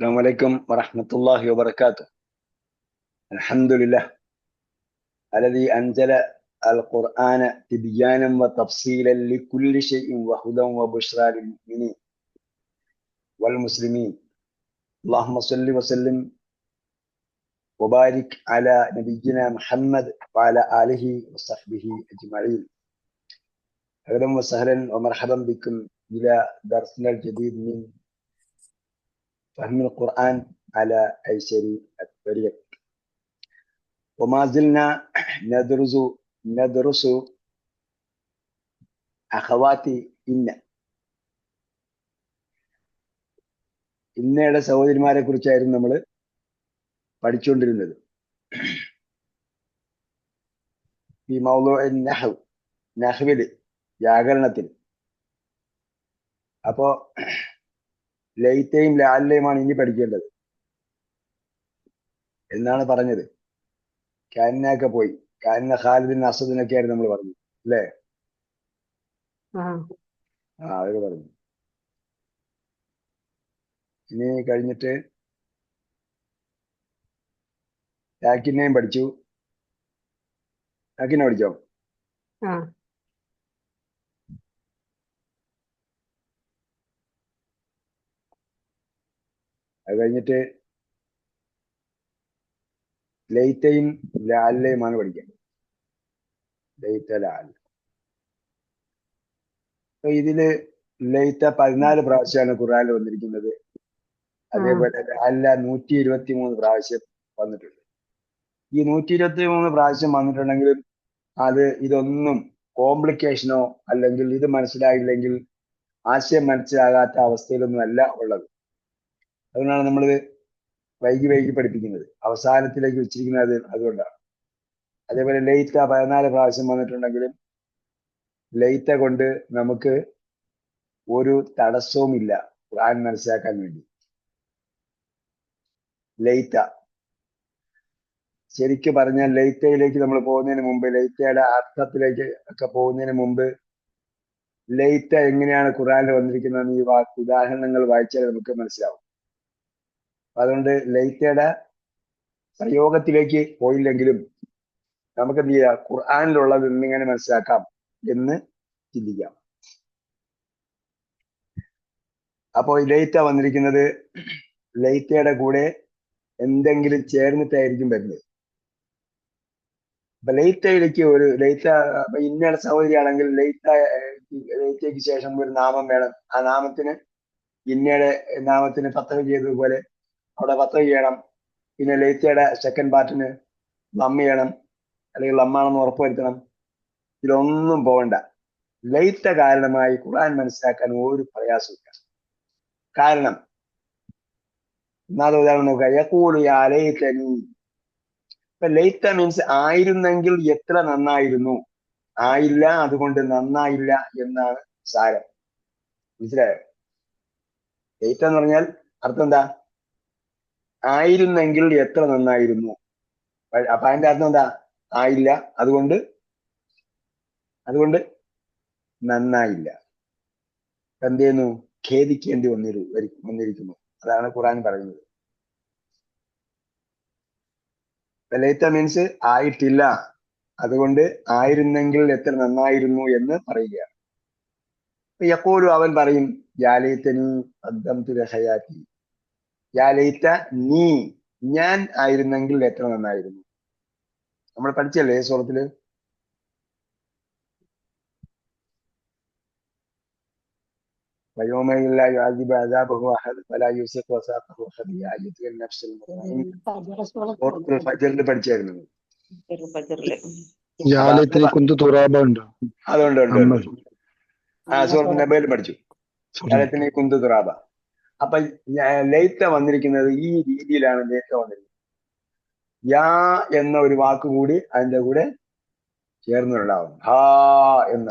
السلام عليكم ورحمة الله وبركاته. الحمد لله الذي أنزل القرآن تبيانا وتفصيلا لكل شيء وهدى وبشرى للمؤمنين والمسلمين. اللهم صل وسلم وبارك على نبينا محمد وعلى آله وصحبه أجمعين. أهلا وسهلا ومرحبا بكم إلى درسنا الجديد من فهم القرآن على أيسر الطريق وما زلنا ندرس ندرس أخواتي إن ഇന്നയുടെ സഹോദരിമാരെ കുറിച്ചായിരുന്നു നമ്മൾ പഠിച്ചുകൊണ്ടിരുന്നത് ഈ മൗലോ നഹവ് നഹ്വില് വ്യാകരണത്തിൽ അപ്പോ ലൈറ്റയും ലാലയുമാണ് ഇനി പഠിക്കേണ്ടത്. എന്നാണ് പറഞ്ഞത്. കാനിനൊക്കെ പോയി. കാനിന ഖാലിദിൻ അസദിനൊക്കെ ആയിരുന്നു നമ്മൾ പറഞ്ഞു അല്ലേ? ആ. അവർ പറഞ്ഞു. ഇനി കഴിഞ്ഞിട്ട് ലാക്കിനെയും പഠിച്ചു. ലാക്കിനെ പഠിച്ചോ? അത് കഴിഞ്ഞിട്ട് ലൈറ്റയും ലാലിലെയുമാണ് പഠിക്കുന്നത് ലൈറ്റ ലാൽ. അപ്പൊ ഇതിൽ ലൈറ്റ പതിനാല് പ്രാവശ്യമാണ് ഖുറാനിൽ വന്നിരിക്കുന്നത്. അതേപോലെ ലാലില നൂറ്റി ഇരുപത്തി മൂന്ന് പ്രാവശ്യം വന്നിട്ടുണ്ട്. ഈ നൂറ്റി ഇരുപത്തി മൂന്ന് പ്രാവശ്യം വന്നിട്ടുണ്ടെങ്കിലും അത് ഇതൊന്നും കോംപ്ലിക്കേഷനോ അല്ലെങ്കിൽ ഇത് മനസ്സിലായില്ലെങ്കിൽ ആശയം മനസ്സിലാകാത്ത അവസ്ഥയിലൊന്നും അല്ല ഉള്ളത്. അതുകൊണ്ടാണ് നമ്മളിത് വൈകി വൈകി പഠിപ്പിക്കുന്നത്. അവസാനത്തിലേക്ക് വെച്ചിരിക്കുന്നത് അത് അതുകൊണ്ടാണ്. അതേപോലെ ലൈറ്റ പതിനാല് പ്രാവശ്യം വന്നിട്ടുണ്ടെങ്കിലും ലൈറ്റ കൊണ്ട് നമുക്ക് ഒരു തടസ്സവും ഇല്ല ഖുർആൻ മനസ്സിലാക്കാൻ വേണ്ടി. ലൈറ്റ ശരിക്കും പറഞ്ഞാൽ ലൈറ്റയിലേക്ക് നമ്മൾ പോകുന്നതിന് മുമ്പ് ലൈറ്റയുടെ അർത്ഥത്തിലേക്ക് ഒക്കെ പോകുന്നതിന് മുമ്പ് ലൈറ്റ എങ്ങനെയാണ് ഖുറാനിൽ വന്നിരിക്കുന്നതെന്ന് ഈ വാക്ക് ഉദാഹരണങ്ങൾ വായിച്ചാൽ നമുക്ക് മനസ്സിലാവും. അതുകൊണ്ട് ലൈറ്റയുടെ പ്രയോഗത്തിലേക്ക് പോയില്ലെങ്കിലും നമുക്ക് എന്ത് ചെയ്യാം ഖുർആാനിലുള്ളത് എന്നിങ്ങനെ മനസ്സിലാക്കാം എന്ന് ചിന്തിക്കാം. അപ്പോൾ ലൈറ്റ വന്നിരിക്കുന്നത് ലൈറ്റയുടെ കൂടെ എന്തെങ്കിലും ചേർന്നിട്ടായിരിക്കും വരുന്നത്. അപ്പൊ ലൈറ്റയിലേക്ക് ഒരു ലൈറ്റ ഇന്നയുടെ സഹോദരിയാണെങ്കിൽ ലൈറ്റ ലൈറ്റയ്ക്ക് ശേഷം ഒരു നാമം വേണം. ആ നാമത്തിന് ഇന്നയുടെ നാമത്തിന് പത്തക ചെയ്തതുപോലെ അവിടെ വത്ത ചെയ്യണം. പിന്നെ ലേറ്റയുടെ സെക്കൻഡ് പാർട്ടിന് ലം ചെയ്യണം. അല്ലെങ്കിൽ ലമ്മാണെന്ന് ഉറപ്പുവരുത്തണം. ഇതിലൊന്നും പോകണ്ട ലൈറ്റ കാരണമായി ഖുർആൻ മനസ്സിലാക്കാൻ ഒരു പ്രയാസമില്ല കാരണം ഒന്നാമത് ഉദാഹരണം നോക്കുക. യക്കൂളു യാ ലൈറ്റനി ഇപ്പൊ ലൈറ്റ മീൻസ് ആയിരുന്നെങ്കിൽ എത്ര നന്നായിരുന്നു? ആയില്ല അതുകൊണ്ട് നന്നായില്ല എന്നാണ് സാരം. മനസ്സിലായോ? ലൈറ്റ എന്ന് പറഞ്ഞാൽ അർത്ഥം എന്താ? ആയിരുന്നെങ്കിൽ എത്ര നന്നായിരുന്നു? അപ്പൊ അതിന്റെ അർത്ഥം എന്താ? ആയില്ല. അതുകൊണ്ട്? അതുകൊണ്ട് നന്നായില്ല. എന്ത് ചെയ്യുന്നു ഖേദിക്കേണ്ടി വന്നിരു വന്നിരിക്കുന്നു. അതാണ് ഖുറാൻ പറയുന്നത്. ലൈത്ത മീൻസ് ആയിട്ടില്ല. അതുകൊണ്ട് ആയിരുന്നെങ്കിൽ എത്ര നന്നായിരുന്നു എന്ന് പറയുകയാണ്. എപ്പോഴും അവൻ പറയും ജാലയത്തനി അദ്ദം തുരഹയാത്തി യാലൈത്ത നീ ഞാൻ ആയിരുന്നെങ്കിൽ എത്ര നന്നായിരുന്നു നമ്മൾ പഠിച്ചല്ലേ സൂറത്തില് ويوم لا يعذب عذابه أحد ولا يوثق وثاقه أحد أيتها النفس المطمئنة സൂറത്തുൽ ഫജറിൽ പഠിച്ചായിരുന്നു ജാലത്തിൽ കുന്തു തുറാബ ഉണ്ടോ അതുകൊണ്ട് ഉണ്ട് അമ്മ. ആ സൂറത്ത് നബയിൽ പഠിച്ചു ജലത്തിനെ കുന്തു തുറാബ അപ്പൊ ലൈത്ത വന്നിരിക്കുന്നത് ഈ രീതിയിലാണ് ലൈത്ത വന്നിരിക്കുന്നത്. യാ എന്ന ഒരു വാക്ക് കൂടി അതിന്റെ കൂടെ ചേർന്നിട്ടുണ്ടാവും. ഹാ എന്ന്.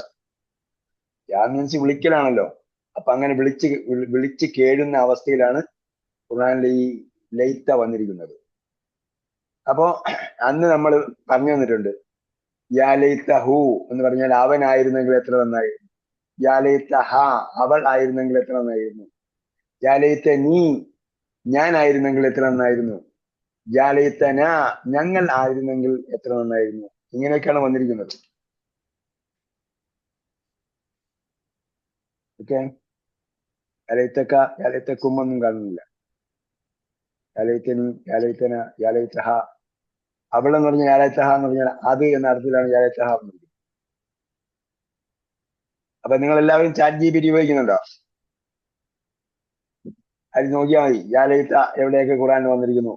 യാ മീൻസ് വിളിക്കലാണല്ലോ. അപ്പൊ അങ്ങനെ വിളിച്ച് വിളി- വിളിച്ച് കേഴുന്ന അവസ്ഥയിലാണ് ഖുർആനിൽ ഈ ലൈത്ത വന്നിരിക്കുന്നത്. അപ്പോ അന്ന് നമ്മൾ പറഞ്ഞു തന്നിട്ടുണ്ട്. യാ ലൈത്ത ഹു എന്ന് പറഞ്ഞാൽ അവനായിരുന്നെങ്കിൽ എത്ര നന്നായിരുന്നു? യാ ലൈത്ത ഹ അവൾ ആയിരുന്നെങ്കിൽ എത്ര നന്നായിരുന്നു? യാ ലൈത്ത നീ ഞാനായിരുന്നെങ്കിൽ എത്ര നന്നായിരുന്നു? ജാലയിത്തന ഞങ്ങൾ ആയിരുന്നെങ്കിൽ എത്ര നന്നായിരുന്നു? ഇങ്ങനെയൊക്കെയാണ് വന്നിരിക്കുന്നത്. ഓക്കെ? ജാലയത്തക്ക ജാലയത്തെ കുമ്മൊന്നും കാണുന്നില്ല. യാലയിത്തനി യാലയിത്തന യാലയിത്തഹ അവളെന്ന് പറഞ്ഞ യാലയിത്തഹ എന്ന് പറഞ്ഞാൽ അത് എന്ന അർത്ഥത്തിലാണ് യാലയിത്തഹ വന്നിരിക്കുന്നത് അപ്പൊ നിങ്ങൾ എല്ലാവരും ചാറ്റ് ജി പി ടി ഉപയോഗിക്കുന്നുണ്ടോ? അത് നോക്കിയാൽ മതി. യാലയിത്ത എവിടെയൊക്കെ ഖുറാൻ വന്നിരിക്കുന്നു?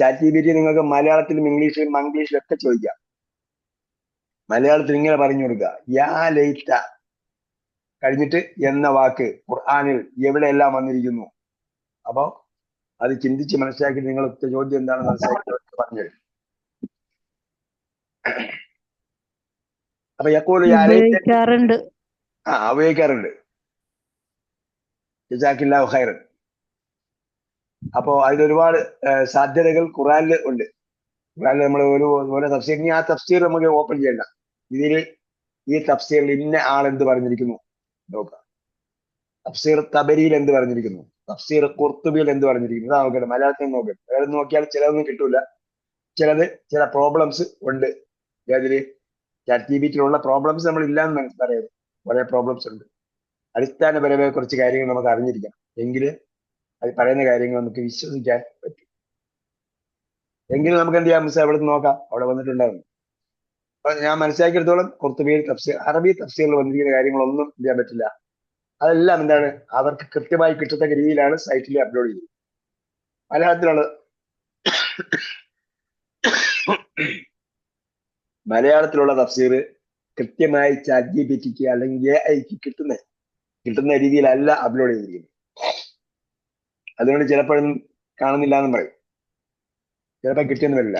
ചാറ്റ് ജി ബി ടി നിങ്ങൾക്ക് മലയാളത്തിലും ഇംഗ്ലീഷിലും മംഗ്ലീഷിലും ഒക്കെ ചോദിക്കാം. മലയാളത്തിൽ ഇങ്ങനെ പറഞ്ഞു കൊടുക്കുക. യാ ലൈത്ത കഴിഞ്ഞിട്ട് എന്ന വാക്ക് ഖുർആാനിൽ എവിടെയെല്ലാം വന്നിരിക്കുന്നു? അപ്പോ അത് ചിന്തിച്ച് മനസ്സിലാക്കി നിങ്ങൾ ചോദ്യം എന്താണെന്ന് മനസ്സിലാക്കി പറഞ്ഞു അപ്പൊ യക്കോൽ ഉപയോഗിക്കാറുണ്ട്. ആ ഉപയോഗിക്കാറുണ്ട്. ജസാക്കില്ലാഹു ഖൈറൻ. അപ്പോ അതിൽ ഒരുപാട് ഏഹ്, സാധ്യതകൾ ഖുറാനിൽ ഉണ്ട്. ഖുറാനിൽ നമ്മൾ ഒരു ഓരോ തഫ്സീർ ഇനി ആ തഫ്സീർ നമുക്ക് ഓപ്പൺ ചെയ്യണ്ട. ഇതിൽ ഈ തഫ്സീറിൽ ഇന്ന ആൾ എന്ത് പറഞ്ഞിരിക്കുന്നു? നോക്കാം. തഫ്സീർ തബരിയിൽ എന്ത് പറഞ്ഞിരിക്കുന്നു? തഫ്സീർ കുർത്തുബിയിൽ എന്ത് പറഞ്ഞിരിക്കുന്നു? ഇതാ നോക്കട്ടെ മലയാളത്തിൽ നോക്കട്ടെ വേറെ നോക്കിയാൽ ചിലതൊന്നും കിട്ടൂല. ചിലത് ചില പ്രോബ്ലംസ് ഉണ്ട്. ഏതിൽ? ചാറ്റ് ജി ബി ടിയിലുള്ള പ്രോബ്ലംസ് നമ്മൾ ഇല്ലാന്ന് മനസ്സിലായത് കുറെ പ്രോബ്ലംസ് ഉണ്ട്. അടിസ്ഥാനപരമായ കുറച്ച് കാര്യങ്ങൾ നമുക്ക് അറിഞ്ഞിരിക്കണം എങ്കിൽ അത് പറയുന്ന കാര്യങ്ങൾ നമുക്ക് വിശ്വസിക്കാൻ പറ്റും. എങ്കിലും നമുക്ക് എന്ത് ചെയ്യാം? മിസ് അവിടെ നിന്ന് നോക്കാം. അവിടെ വന്നിട്ടുണ്ടായിരുന്നു. ഞാൻ മനസ്സിലാക്കിയെടുത്തോളം കുർത്തുബിയിൽ തഫ്സീർ അറബി തഫ്സീറിൽ വന്നിരിക്കുന്ന കാര്യങ്ങളൊന്നും എന്ത് ചെയ്യാൻ പറ്റില്ല. അതെല്ലാം എന്താണ്? അവർക്ക് കൃത്യമായി കിട്ടത്തക്ക രീതിയിലാണ് സൈറ്റിൽ അപ്ലോഡ് ചെയ്യുന്നത് മലയാളത്തിലുള്ള മലയാളത്തിലുള്ള തഫ്സീർ കൃത്യമായി ചാറ്റ് ജി പി ടിക്ക് അല്ലെങ്കിൽ എ ഐക്ക് കിട്ടുന്ന കിട്ടുന്ന രീതിയിലല്ല അപ്ലോഡ് ചെയ്തിരിക്കുന്നത്. അതുകൊണ്ട് ചിലപ്പോഴും കാണുന്നില്ല എന്ന് പറയും. ചിലപ്പോൾ കിട്ടിയെന്ന് വരില്ല.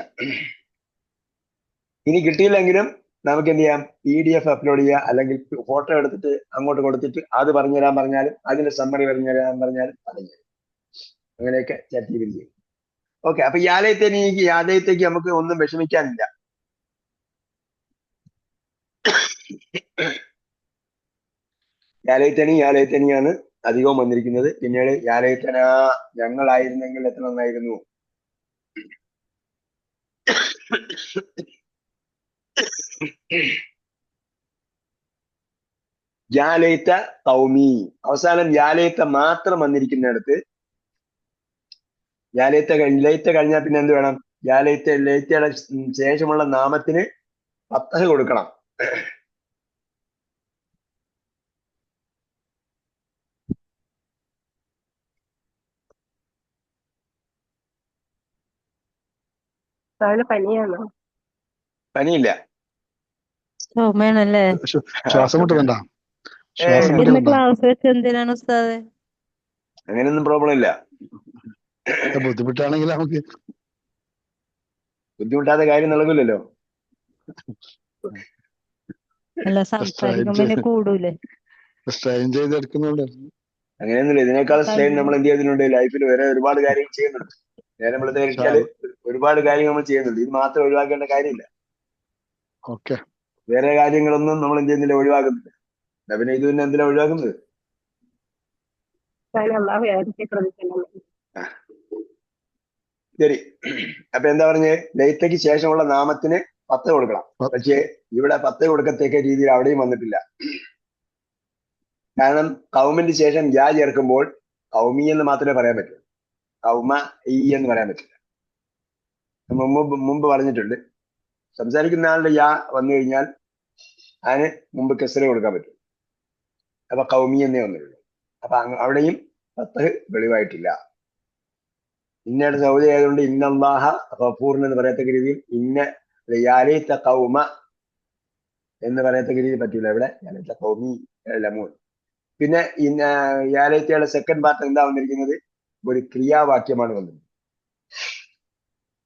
ഇനി കിട്ടിയില്ലെങ്കിലും നമുക്ക് എന്ത് ചെയ്യാം? പി ഡി എഫ് അപ്ലോഡ് ചെയ്യുക അല്ലെങ്കിൽ ഫോട്ടോ എടുത്തിട്ട് അങ്ങോട്ട് കൊടുത്തിട്ട് അത് പറഞ്ഞു തരാൻ പറഞ്ഞാലും അതിന്റെ സമ്മറി പറഞ്ഞു തരാൻ പറഞ്ഞാലും പറഞ്ഞു തരും അങ്ങനെയൊക്കെ ചാറ്റ് ജി പി ടി ചെയ്യും ഓക്കെ അപ്പൊ ഈ ആലയത്തേക്ക് ഈ ആലയത്തേക്ക് നമുക്ക് ഒന്നും വിഷമിക്കാനില്ല. യാലയത്തനി യാലേറ്റണിയാണ് അധികവും വന്നിരിക്കുന്നത്. പിന്നീട് യാലേറ്റന ഞങ്ങളായിരുന്നെങ്കിൽ എത്ര നന്നായിരുന്നു? യാലയത്ത കൗമി. അവസാനം യാലയത്ത മാത്രം വന്നിരിക്കുന്നിടത്ത് യാലയത്ത കഴിഞ്ഞ് ലേറ്റ കഴിഞ്ഞാൽ പിന്നെ എന്ത് വേണം? യാലയത്ത ലേറ്റയുടെ ശേഷമുള്ള നാമത്തിന് പത്തഹ കൊടുക്കണം. അവന് പനിയാണോ പനിയില്ല ചുമയാണല്ലേ ശ്വ- ശ്വാസം മുട്ടുന്നുണ്ടോ ശ്വാസം ഇന്ന് മുട്ടുന്നുണ്ടോ ക്ലാസ് വെച്ച് എന്തിനാണ് ഉസ്താദ് അങ്ങനെയൊന്നും പ്രോബ്ലം ഇല്ല ബുദ്ധിമുട്ടാണെങ്കിൽ നമുക്ക് ബുദ്ധിമുട്ടാത്ത കാര്യം നടക്കില്ലല്ലോ അല്ല സംസാരിക്കുമ്പോ പിന്നെ കൂടൂലേ സ്ട്രെയിൻ ചെയ്തെടുക്കുന്നുണ്ട് അങ്ങനെയൊന്നുമില്ല ഇതിനേക്കാൾ സ്ട്രെയിൻ നമ്മൾ എന്ത് ചെയ്യുന്നുണ്ട് ലൈഫിൽ വേറെ ഒരുപാട് കാര്യങ്ങൾ ചെയ്യുന്നുണ്ട് നേരെ നമ്മൾ കഴിച്ചാൽ ഒരുപാട് കാര്യങ്ങൾ നമ്മൾ ചെയ്യുന്നുണ്ട്. ഇത് മാത്രം ഒഴിവാക്കേണ്ട കാര്യമില്ല. ഓക്കെ. വേറെ കാര്യങ്ങളൊന്നും നമ്മൾ എന്ത് ചെയ്യുന്നില്ല ഒഴിവാക്കുന്നില്ല. പിന്നെ ഇത് പിന്നെ എന്തിനാ ഒഴിവാക്കുന്നത്? ശരി. അപ്പൊ എന്താ പറഞ്ഞ്? ലൈത്തയ്ക്ക് ശേഷമുള്ള നാമത്തിന് പത്ത് കൊടുക്കണം. പക്ഷേ ഇവിടെ പത്ത് കൊടുക്കത്തേക്ക രീതിയിൽ അവിടെയും വന്നിട്ടില്ല. കാരണം കൗമിന്റെ ശേഷം യാ ചേർക്കുമ്പോൾ കൗമി എന്ന് മാത്രമേ പറയാൻ പറ്റൂ. കൗമ ഈ എന്ന് പറയാൻ പറ്റില്ല. മുമ്പ് മുമ്പ് പറഞ്ഞിട്ടുണ്ട്. സംസാരിക്കുന്ന ആളുടെ യാ വന്നു കഴിഞ്ഞാൽ അതിന് മുമ്പ് കെസര കൊടുക്കാൻ പറ്റും. അപ്പൊ കൗമി എന്നേ വന്നിട്ടുള്ളൂ അപ്പൊ അവിടെയും പത്ത് വെളിവായിട്ടില്ല. ഇന്നയുടെ സൗദി ആയതുകൊണ്ട് ഇന്നല്ലാഹ ഗഫൂറിൻ എന്ന് പറയത്തക്ക രീതിയിൽ ഇന്ന യാലേത്ത കൗമ എന്ന് പറയത്തക്ക രീതിയിൽ പറ്റൂല ഇവിടെ. യാലേത്ത കൗമി ലമൂൻ. പിന്നെ ഇന്ന യാലേത്തയുടെ സെക്കൻഡ് പാർട്ട് എന്താ വന്നിരിക്കുന്നത്? ഒരു ക്രിയാവാക്യമാണ് വന്നത്.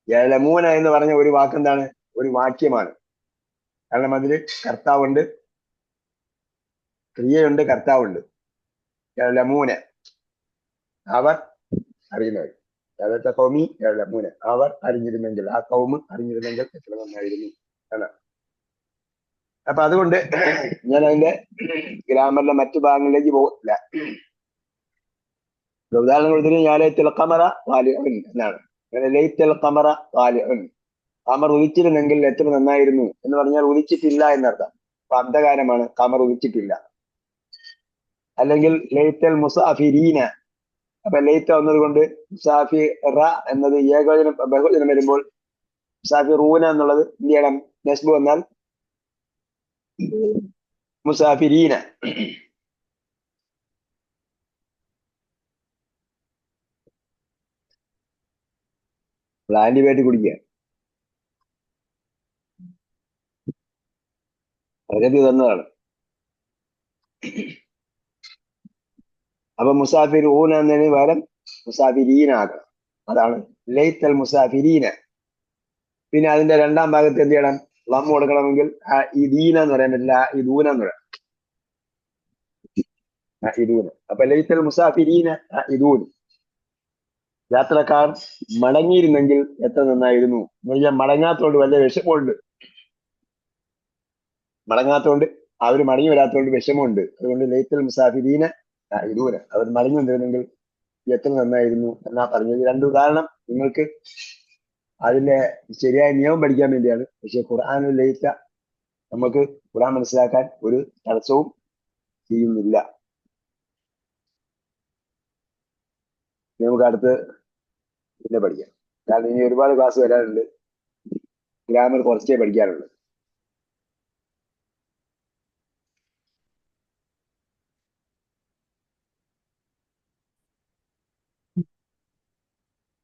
യലമൂന എന്ന് പറഞ്ഞ ഒരു വാക്ക് എന്താണ് ഒരു വാക്യമാണ്. കാരണം അതിൽ കർത്താവുണ്ട്. ക്രിയയുണ്ട് കർത്താവുണ്ട്. യലമൂന അവർ അറിയുന്നവർ. യാതൊരു കൗമി യലമൂന അവർ അറിഞ്ഞിരുന്നെങ്കിൽ ആ കൗമ് അറിഞ്ഞിരുന്നെങ്കിൽ എത്ര നന്നായിരുന്നു ആണ് അപ്പൊ അതുകൊണ്ട് ഞാൻ അതിന്റെ ഗ്രാമറിലെ മറ്റു ഭാഗങ്ങളിലേക്ക് പോകില്ല ഉദാഹരണം കൊടുത്തിട്ട് ഞാൻ തിളക്കമറ വാലിഅൻ എന്നാണ്. അങ്ങനെ ലൈത്തൽ കമറ വാലിഅൻ കമർ ഉദിച്ചിരുന്നെങ്കിൽ എത്ര നന്നായിരുന്നു എന്ന് പറഞ്ഞാൽ ഉദിച്ചിട്ടില്ല എന്നർത്ഥം. അപ്പൊ അന്ധകാരമാണ് കമർ ഉദിച്ചിട്ടില്ല. അല്ലെങ്കിൽ ലൈത്തൽ മുസാഫിരീന. അപ്പൊ ലൈത്ത വന്നത് കൊണ്ട് മുസാഫി റ എന്നത് ഏകോചനം ബഹുജനം വരുമ്പോൾ മുസാഫി റൂന എന്നുള്ളത് എന്ത് ചെയ്യണം? നസ്ബ് വന്നാൽ മുസാഫിരീന. ആന്റിബയോട്ടിക് കുടിക്കുക. പ്രകൃതി തന്നതാണ്. അപ്പൊ മുസാഫിർ ഊൻ എന്നതിന് പകരം മുസാഫിരീനാകണം അതാണ് ലൈത്തൽ മുസാഫിരീന. പിന്നെ അതിന്റെ രണ്ടാം ഭാഗത്ത് എന്ത് ചെയ്യണം? ലം കൊടുക്കണമെങ്കിൽ ആ ഇദീന എന്ന് പറയാൻ പറ്റില്ല ആ ഇദൂന എന്ന് പറയാം. ആ അപ്പൊ ലൈത്തൽ മുസാഫിരീന ആ യാത്രക്കാർ മടങ്ങിയിരുന്നെങ്കിൽ എത്ര നന്നായിരുന്നു? പറഞ്ഞാൽ മടങ്ങാത്തോണ്ട് വല്ല വിഷമമുണ്ട്. മടങ്ങാത്തോണ്ട് അവർ മടങ്ങി വരാത്തോണ്ട് വിഷമമുണ്ട്. അതുകൊണ്ട് ലൈത്തൽ മുസാഫിദീനെ ഇതുപോലെ അവർ മടങ്ങി വന്നിരുന്നെങ്കിൽ എത്ര നന്നായിരുന്നു എന്നാ പറഞ്ഞത്. രണ്ട് കാരണം നിങ്ങൾക്ക് അതിന്റെ ശരിയായ നിയമം പഠിക്കാൻ വേണ്ടിയാണ്. പക്ഷെ ഖുർആാനിൽ ലയിച്ച നമുക്ക് ഖുർആൻ മനസ്സിലാക്കാൻ ഒരു തടസ്സവും ചെയ്യുന്നില്ല. നമുക്ക് അടുത്ത് പിന്നെ പഠിക്കാം. കാരണം ഇനി ഒരുപാട് ക്ലാസ് വരാനുണ്ട്. ഗ്രാമർ കുറച്ചേ പഠിക്കാനുള്ളൂ